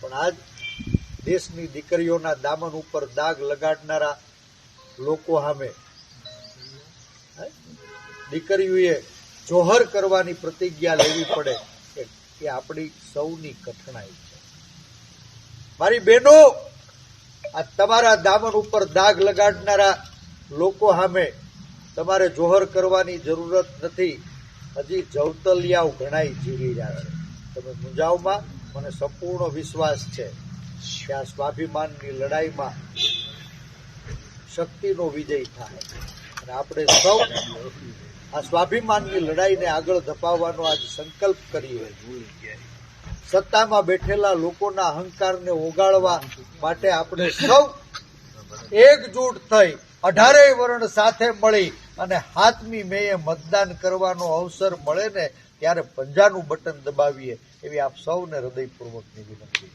પણ આજ દેશની દીકરીઓના દામન ઉપર દાગ લગાડનારા લોકો સામે? દીકરીઓએ જોહર કરવાની પ્રતિજ્ઞા લેવી પડે એ આપણી સૌની કઠણાઈ છે. મારી બહેનો, આ તમારા દામન ઉપર દાગ લગાડનારા લોકો સામે તમારે જોહર કરવાની જરૂરત નથી. હજી જવતલિયાઓ ઘણાય જીવી રહ્યા છે. તમે મુંજાવમાં મને સંપૂર્ણ વિશ્વાસ છે કે આ સ્વાભિમાનની લડાઈમાં શક્તિનો વિજય થાય. અને આપણે સૌ આ સ્વાભિમાનની લડાઈને આગળ ધપાવવાનો આજ સંકલ્પ કરીએ. સત્તામાં બેઠેલા લોકોના અહંકારને ઓગાળવા માટે આપણે સૌ એકજૂટ થઈ અઢારેય વર્ણ સાથે મળી અને હાથમી મેએ મતદાન કરવાનો અવસર મળે ને ત્યારે પંજાનું બટન દબાવીએ એવી આપ સૌને હૃદયપૂર્વકની વિનંતી.